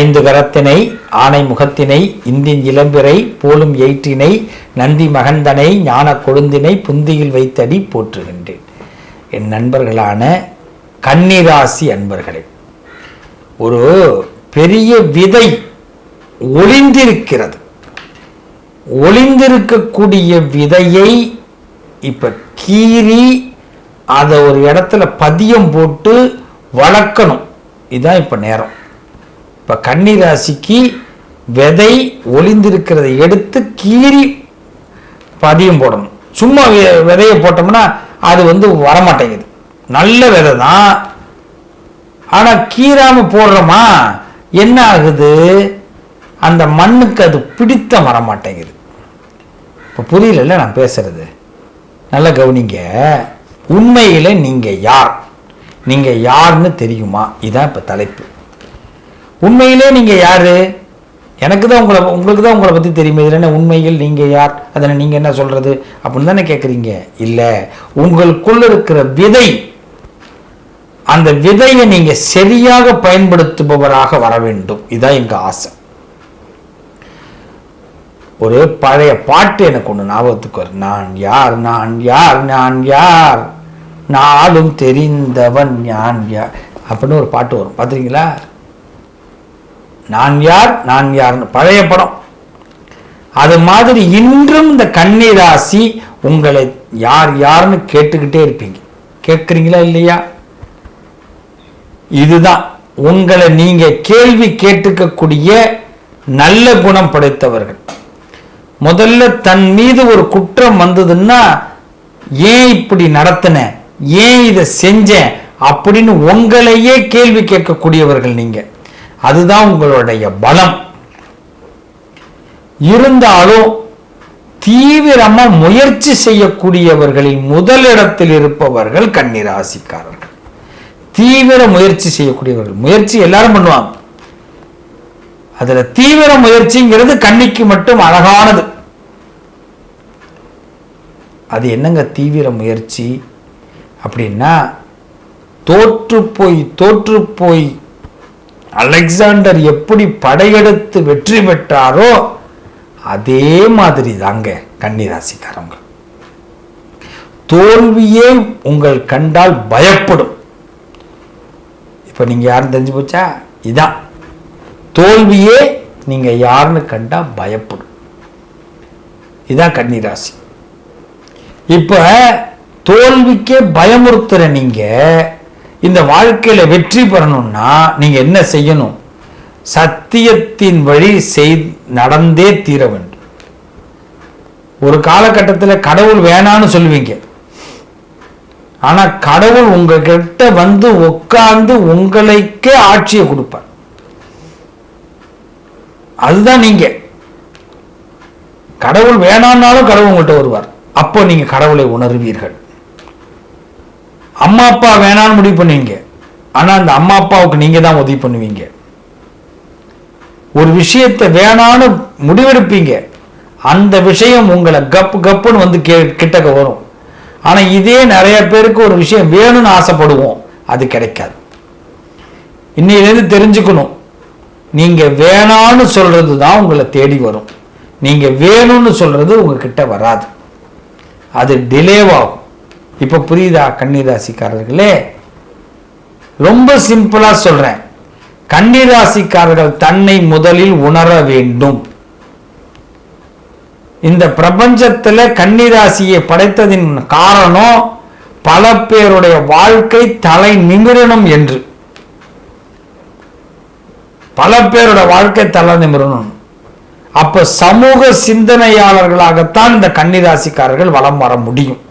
ஐந்து கரத்தினை ஆனை முகத்தினை இந்தின் இளம்பிறை போலும் எயிற்றினை நந்தி மகந்தனை ஞான கொழுந்தினை புந்தியில் வைத்தடி போற்றுகின்றேன். என் நண்பர்களான கன்னிராசி அன்பர்களே ஒரு பெரிய விதை ஒளிந்திருக்கிறது. ஒளிந்திருக்கக்கூடிய விதையை இப்ப கீறி அதை ஒரு இடத்துல பதியம் போட்டு வளர்க்கணும். இதுதான் இப்ப நேரம். இப்போ கன்னி ராசிக்கு விதை ஒளிந்திருக்கிறதை எடுத்து கீறி பதியம் போடணும். சும்மா விதையை போட்டோம்னா அது வந்து வரமாட்டேங்குது. நல்ல விதை தான். ஆனால் கீறாமல் போடுறோமா? என்ன ஆகுது? அந்த மண்ணுக்கு அது பிடித்த வரமாட்டேங்குது. இப்போ புரியல நான் பேசுறது. நல்லா கவனிங்க. உண்மையில் நீங்கள் யார்? நீங்கள் யாருன்னு தெரியுமா? இதுதான் இப்போ தலைப்பு. உண்மையிலே நீங்கள் யார்? எனக்கு தான் உங்களை உங்களுக்கு தான் உங்களை பற்றி தெரியுமே. இதில் என்ன உண்மையில் நீங்கள் யார்? அதனை நீங்கள் என்ன சொல்கிறது அப்படின்னு தானே கேட்குறீங்க இல்லை உங்களுக்குள்ள இருக்கிற விதை அந்த விதையை நீங்கள் சரியாக பயன்படுத்துபவராக வர வேண்டும். இதுதான் எங்கள் ஆசை. ஒரு பழைய பாட்டு எனக்கு ஒன்று ஞாபகத்துக்கு வரும் நான் யார் நான் யார் நான் யார்? நாளும் தெரிந்தவன் யான் யார்? அப்படின்னு ஒரு பாட்டு வரும். பார்த்துறீங்களா நான் யார்? நான் யார்னு பழைய படம். அது மாதிரி இன்றும் இந்த கன்னிராசி உங்களை யார் யாருன்னு கேட்டுக்கிட்டே இருப்பீங்க. கேட்குறீங்களா இல்லையா? இதுதான். உங்களை நீங்க கேள்வி கேட்டுக்கக்கூடிய நல்ல குணம் படைத்தவர்கள். முதல்ல தன் மீது ஒரு குற்றம் வந்ததுன்னா ஏன் இப்படி நடத்தினேன் ஏன் இதை செஞ்சேன் அப்படின்னு உங்களையே கேள்வி கேட்கக்கூடியவர்கள் நீங்க. அதுதான் உங்களுடைய பலம். இருந்தாலும் தீவிரமா முயற்சி செய்யக்கூடியவர்களில் முதலிடத்தில் இருப்பவர்கள் கன்னிராசிக்காரர்கள். தீவிர முயற்சி செய்யக்கூடியவர்கள். முயற்சி எல்லாரும் பண்ணுவாங்க. அதுல தீவிர முயற்சிங்கிறது கண்ணிக்கு மட்டும் அழகானது. அது என்னங்க தீவிர முயற்சி? அப்படின்னா தோற்று போய் தோற்று போய் அலெக்சாண்டர் எப்படி படையெடுத்து வெற்றி பெற்றாரோ அதே மாதிரி தாங்க கன்னிராசிக்காரங்க தோல்வியே உங்கள் கண்டால் பயப்படும். இப்போ நீங்க யாரும் தெரிஞ்சு போச்சா? இதான். தோல்வியே நீங்க யாருன்னு கண்டா பயப்படும். இதான் கன்னிராசி. இப்ப தோல்விக்கே பயமுறுத்துற நீங்க இந்த வாழ்க்கையில வெற்றி பெறணும்னா நீங்க என்ன செய்யணும்? சத்தியத்தின் வழி செய் நடந்தே தீர வேண்டும். ஒரு காலகட்டத்தில் கடவுள் வேணான்னு சொல்லுவீங்க. ஆனா கடவுள் உங்ககிட்ட வந்து உட்கார்ந்து உங்களுக்கே ஆட்சியை கொடுப்பார். அதுதான் நீங்க. கடவுள் வேணான்னாலும் கடவுள் உங்கள்கிட்ட வருவார். அப்போ நீங்க கடவுளை உணர்வீர்கள். அம்மா அப்பா வேணான்னு முடிவு பண்ணுவீங்க ஆனா அந்த அம்மா அப்பாவுக்கு நீங்க தான் உதவி பண்ணுவீங்க. ஒரு விஷயத்தை வேணான்னு முடிவெடுப்பீங்க. அந்த விஷயம் உங்களை கப்பு கப்புன்னு வந்து கே கிட்டக்க வரும். ஆனா இதே நிறைய பேருக்கு ஒரு விஷயம் வேணும்னு ஆசைப்படுவோம். அது கிடைக்காது. இன்னையிலேருந்து தெரிஞ்சுக்கணும். நீங்க வேணான்னு சொல்கிறது தான் உங்களை தேடி வரும். நீங்க வேணும்னு சொல்றது உங்ககிட்ட வராது. அது டிலேவாகும் இப்ப புரியுதா கன்னிராசிக்காரர்களே? ரொம்ப சிம்பிளா சொல்றேன். கன்னிராசிக்காரர்கள் தன்னை முதலில் உணர வேண்டும். இந்த பிரபஞ்சத்தில் கன்னிராசியை படைத்ததின் காரணம் பல பேருடைய வாழ்க்கை தலை நிமிரணும் என்று. பல பேரோட வாழ்க்கை தலை நிமிரணும். அப்ப சமூக சிந்தனையாளர்களாகத்தான் இந்த கன்னிராசிக்காரர்கள் வலம் வர முடியும்.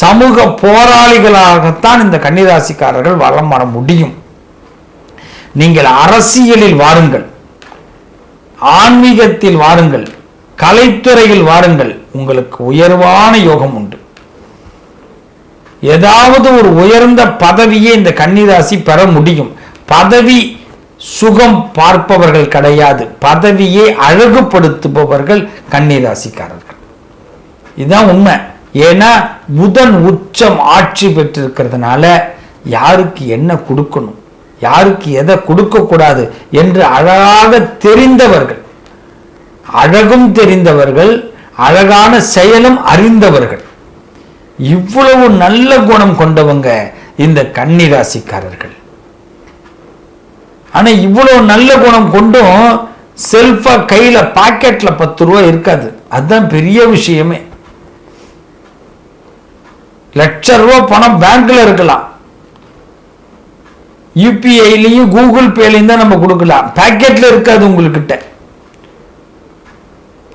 சமூக போராளிகளாகத்தான் இந்த கன்னிராசிக்காரர்கள் வளம் வர முடியும். நீங்கள் அரசியலில் வாருங்கள். ஆன்மீகத்தில் வாருங்கள். கலைத்துறையில் வாருங்கள். உங்களுக்கு உயர்வான யோகம் உண்டு. ஏதாவது ஒரு உயர்ந்த பதவியை இந்த கன்னிராசி பெற முடியும். பதவி சுகம் பார்ப்பவர்கள் கிடையாது. பதவியை அழகுபடுத்துபவர்கள் கன்னிராசிக்காரர்கள். இதுதான் உண்மை. ஏன்னா புதன் உச்சம் ஆட்சி பெற்றிருக்கிறதுனால யாருக்கு என்ன கொடுக்கணும்? யாருக்கு எதை கொடுக்கக்கூடாது? என்று அழகாக தெரிந்தவர்கள். அழகும் தெரிந்தவர்கள் அழகான செயலும் அறிந்தவர்கள். இவ்வளவு நல்ல குணம் கொண்டவங்க இந்த கன்னிராசிக்காரர்கள். ஆனா இவ்வளவு நல்ல குணம் கொண்டும் செல்ஃபா கையில பாக்கெட்ல பத்து ரூபா இருக்காது. அதுதான் பெரிய விஷயமே. லட்ச ரூபா பணம் பேங்க்ல இருக்கலாம். யூபிஐலையும் கூகுள் பேலையும் தான் நம்ம கொடுக்கலாம். பேக்கெட்ல இருக்காது உங்ககிட்ட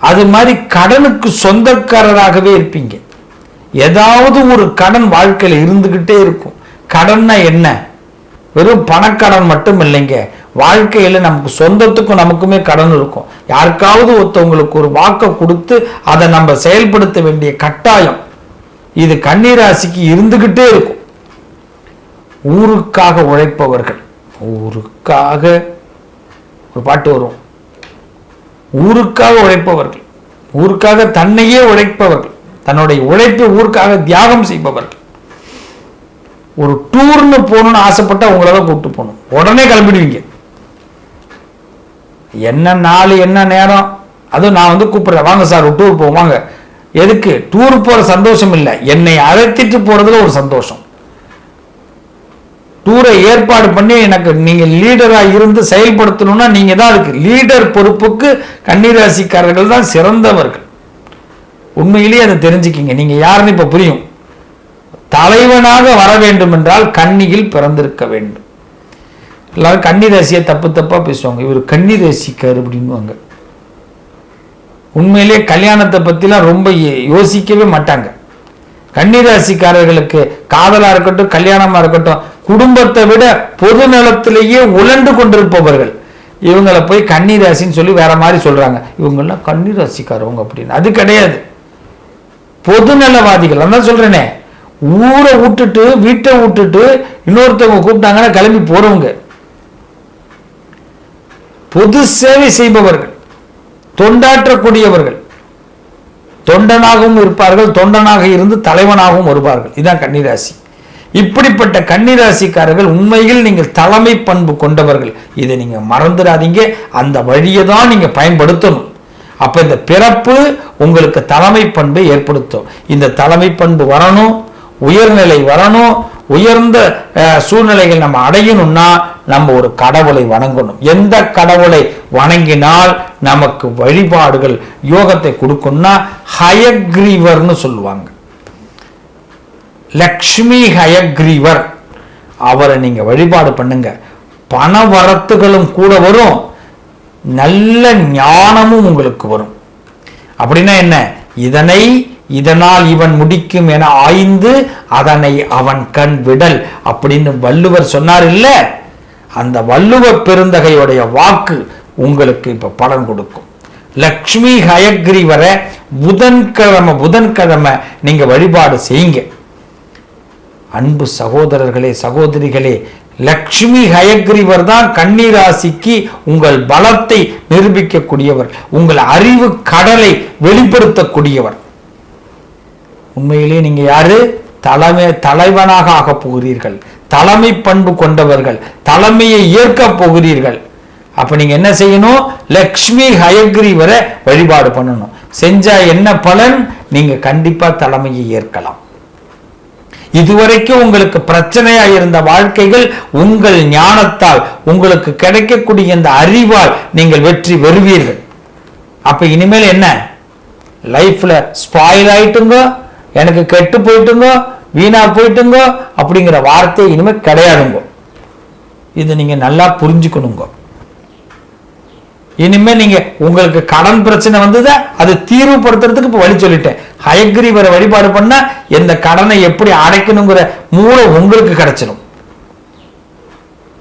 அது மாதிரி கடனுக்கு சொந்தக்காரராகவே இருப்பீங்க. ஏதாவது ஒரு கடன் வாழ்க்கையில் இருந்துகிட்டே இருக்கும். கடன்னா என்ன? வெறும் பணக்கடன் மட்டும் இல்லைங்க. வாழ்க்கையில் நமக்கு சொந்தத்துக்கும் நமக்குமே கடன் இருக்கும். யாருக்காவது ஒருத்தவங்களுக்கு ஒரு வாக்கை கொடுத்து அதை நம்ம செயல்படுத்த வேண்டிய கட்டாயம். இது கன்னிராசிக்கு இருந்துகிட்டே இருக்கும். ஊருக்காக உழைப்பவர்கள். ஊருக்காக ஒரு பாட்டு வரும். ஊருக்காக உழைப்பவர்கள். ஊருக்காக தன்னையே உழைப்பவர்கள். தன்னுடைய உழைப்பை ஊருக்காக தியாகம் செய்பவர்கள். ஒரு டூர்னு போகணும்னு ஆசைப்பட்டா உங்களால கூப்பிட்டு போகணும். உடனே கிளம்பிடுவீங்க. என்ன நாள் என்ன நேரம்? அதுவும் நான் வந்து கூப்பிடுறேன். வாங்க சார் ஒரு டூர் போவோம். வாங்க. எதுக்கு? டூர் போற சந்தோஷம் இல்லை. என்னை அழைத்திட்டு போறதுல ஒரு சந்தோஷம். டூரை ஏற்பாடு பண்ணி எனக்கு நீங்க லீடரா இருந்து செயல்படுத்தணும்னா நீங்க தான் அதுக்கு லீடர் பொறுப்புக்கு கன்னிராசிக்காரர்கள் தான் சிறந்தவர்கள். உண்மையிலேயே அதை தெரிஞ்சுக்கிங்க. நீங்க யாருன்னு இப்ப புரியும். தலைவனாக வர வேண்டும் என்றால் கன்னியில் பிறந்திருக்க வேண்டும். எல்லாரும் கன்னி ராசியை தப்பு தப்பா பேசுவாங்க. இவர் கன்னி ராசிக்கார் அப்படின்வாங்க உண்மையிலேயே கல்யாணத்தை பற்றிலாம் ரொம்ப யோ- யோசிக்கவே மாட்டாங்க. கன்னிராசிக்காரர்களுக்கு காதலாக இருக்கட்டும் கல்யாணமா இருக்கட்டும் குடும்பத்தை விட பொது நலத்திலேயே உழண்டு கொண்டிருப்பவர்கள். இவங்களை போய் கன்னிராசின்னு சொல்லி வேற மாதிரி சொல்றாங்க. இவங்கெல்லாம் கன்னிராசிக்காரவங்க அப்படின்னு. அது கிடையாது. பொதுநலவாதிகள் அதான் சொல்றேனே. ஊரை விட்டுட்டு வீட்டை விட்டுட்டு இன்னொருத்தவங்க கூப்பிட்டாங்கன்னா கிளம்பி போறவங்க. பொது சேவை செய்பவர்கள். தொண்டாற்றக்கூடியவர்கள். தொண்டனாகவும் இருப்பார்கள் தொண்டனாக இருந்து தலைவனாகவும் வருவார்கள். இதுதான் கன்னிராசி. இப்படிப்பட்ட கன்னிராசிக்காரர்கள் உண்மையில் நீங்கள் தலைமை பண்பு கொண்டவர்கள். இதை நீங்கள் மறந்துடாதீங்க. அந்த வழியை தான் நீங்கள் பயன்படுத்தணும். அப்போ இந்த பிறப்பு உங்களுக்கு தலைமை பண்பை ஏற்படுத்தும். இந்த தலைமை பண்பு வரணும் உயர்நிலை வரணும் உயர்ந்த சூழ்நிலைகள் நம்ம அடையணும்னா நம்ம ஒரு கடவுளை வணங்கணும். எந்த கடவுளை வணங்கினால் நமக்கு வழிபாடுகள் யோகத்தை கொடுக்கும்னா ஹயக்ரீவர்னு சொல்லுவாங்க. லக்ஷ்மி ஹயக்ரீவர். அவரை நீங்க வழிபாடு பண்ணுங்க. பண வரத்துகளும் கூட வரும். நல்ல ஞானமும் உங்களுக்கு வரும். அப்படின்னா என்ன? இதனை இதனால் இவன் முடிக்கும் என ஆய்ந்து அதனை அவன் கண் விடல் அப்படின்னு வள்ளுவர் சொன்னார் இல்ல? அந்த வள்ளுவ பெருந்தகையுடைய வாக்கு உங்களுக்கு இப்ப பலன் கொடுக்கும். லக்ஷ்மி ஹயக்ரீவரை புதன்கிழமை புதன்கிழமை நீங்க வழிபாடு செய்யுங்க. அன்பு சகோதரர்களே சகோதரிகளே லக்ஷ்மி ஹயக்ரீவர் தான் கன்னிராசிக்கு உங்கள் பலத்தை நிரூபிக்கக்கூடியவர் உங்கள் அறிவு கடலை வெளிப்படுத்தக்கூடியவர். உண்மையிலே நீங்க யாரு? தலைமை தலைவனாக ஆகப் போகிறீர்கள். தலைமை பண்பு கொண்டவர்கள். தலைமையை ஏற்கப் போகிறீர்கள். அப்போ நீங்கள் என்ன செய்யணும்? லக்ஷ்மி ஹயக்ரீவரை வழிபாடு பண்ணணும். செஞ்சா என்ன பலன்? நீங்கள் கண்டிப்பாக தலைமையை ஏற்கலாம். இதுவரைக்கும் உங்களுக்கு பிரச்சனையா இருந்த வாழ்க்கைகள் உங்கள் ஞானத்தால் உங்களுக்கு கிடைக்கக்கூடிய இந்த அறிவால் நீங்கள் வெற்றி பெறுவீர்கள். அப்ப இனிமேல் என்ன? லைஃப்ல ஸ்பாயில் ஆயிட்டுங்க எனக்கு கெட்டு போயிட்டுங்க வீணா போயிட்டுங்க அப்படிங்கிற வார்த்தை இனிமேல் கிடையாதுங்க. இதை நீங்க நல்லா புரிஞ்சுக்கணுங்க. இனிமே நீங்க உங்களுக்கு கடன் பிரச்சனை வந்ததா அது தீர்வுபடுத்துறதுக்கு இப்ப வழி சொல்லிட்டேன். ஹயக்ரீவரை வழிபாடு பண்ணா இந்த கடனை எப்படி அடைக்கணுங்கிற மூளை உங்களுக்கு கிடைச்சிடும்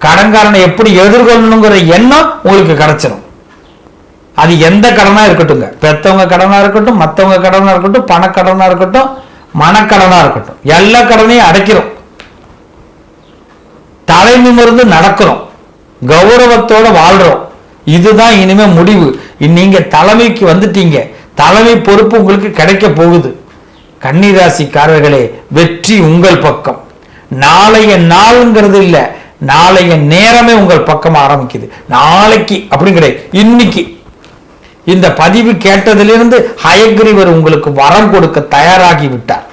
கடன்காரனை எப்படி எதிர்கொள்ளணுங்கிற எண்ணம் உங்களுக்கு கிடைச்சிடும் அது எந்த கடனா இருக்கட்டும் பெத்தவங்க கடனா இருக்கட்டும் மத்தவங்க கடனா இருக்கட்டும் பணக்கடனா இருக்கட்டும் மனக்கடனா இருக்கட்டும். எல்லா கடனையும் அடைக்கிறோம். தலை நடக்கிறோம். கௌரவத்தோட வாழ்றோம். இதுதான் இனிமே முடிவு. நீங்க தலைமைக்கு வந்துட்டீங்க. தலைமை பொறுப்பு உங்களுக்கு கிடைக்க போகுது. கன்னிராசிக்காரர்களே வெற்றி உங்கள் பக்கம். நாளைய நாளுங்கிறது இல்ல. நாளைய நேரமே உங்கள் பக்கம் ஆரம்பிக்குது. நாளைக்கு அப்படின்னு கிடையாது இன்னைக்கு. இந்த பதிவு கேட்டதிலிருந்து ஹயக்ரீவர் உங்களுக்கு வரம் கொடுக்க தயாராகி விட்டார்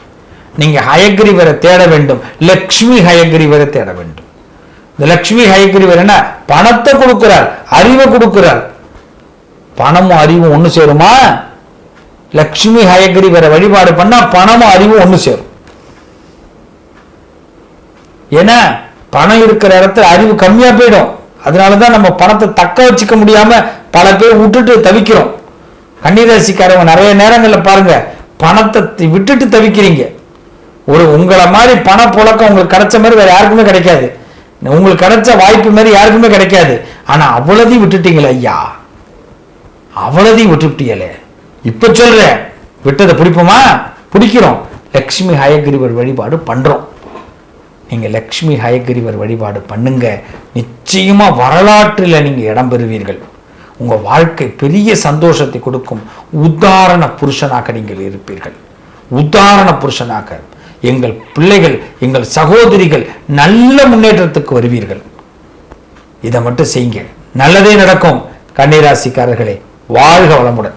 நீங்க ஹயக்ரீவரை தேட வேண்டும். லக்ஷ்மி ஹயக்ரீவரை தேட வேண்டும். லக்ஷ்மி ஹயக்கிரிவர் என்ன? பணத்தை கொடுக்கிறார் அறிவை கொடுக்கிறார். பணமும் அறிவும் ஒன்று சேருமா? லக்ஷ்மி ஹயக்கிரிவரை வழிபாடு பண்ணா பணமும் அறிவும் ஒன்று சேரும். ஏன்னா பணம் இருக்கிற இடத்துல அறிவு கம்மியா போயிடும். அதனாலதான் நம்ம பணத்தை தக்க வச்சுக்க முடியாம பல பேர் விட்டுட்டு தவிக்கிறோம். கன்னிராசிக்காரங்க நிறைய நேரங்களில் பாருங்க பணத்தை விட்டுட்டு தவிக்கிறீங்க. ஒரு உங்களை மாதிரி பண புழக்கம் உங்களுக்கு கிடைச்ச மாதிரி வேற யாருக்குமே கிடைக்காது. உங்களுக்கு கிடைச்ச வாய்ப்பு மாதிரி யாருக்குமே கிடைக்காது. ஆனா அவ்வளதையும் விட்டுட்டீங்களே ஐயா. அவ்வளதையும் விட்டுவிட்டீங்களே இப்ப சொல்றேன். விட்டதை பிடிப்போமா? பிடிக்கிறோம். லக்ஷ்மி ஹயகிரிவர் வழிபாடு பண்றோம். நீங்க லக்ஷ்மி ஹயகிரிவர் வழிபாடு பண்ணுங்க. நிச்சயமா வரலாற்றில் நீங்க இடம் பெறுவீர்கள். உங்க வாழ்க்கை பெரிய சந்தோஷத்தை கொடுக்கும் உதாரண புருஷனாக நீங்கள் இருப்பீர்கள். உதாரண புருஷனாக. எங்கள் பிள்ளைகள் எங்கள் சகோதரிகள் நல்ல முன்னேற்றத்துக்கு வருவீர்கள். இதை மட்டும் செய்யுங்க நல்லதே நடக்கும் கன்னிராசிக்காரர்களே. வாழ்க வளமுடன்.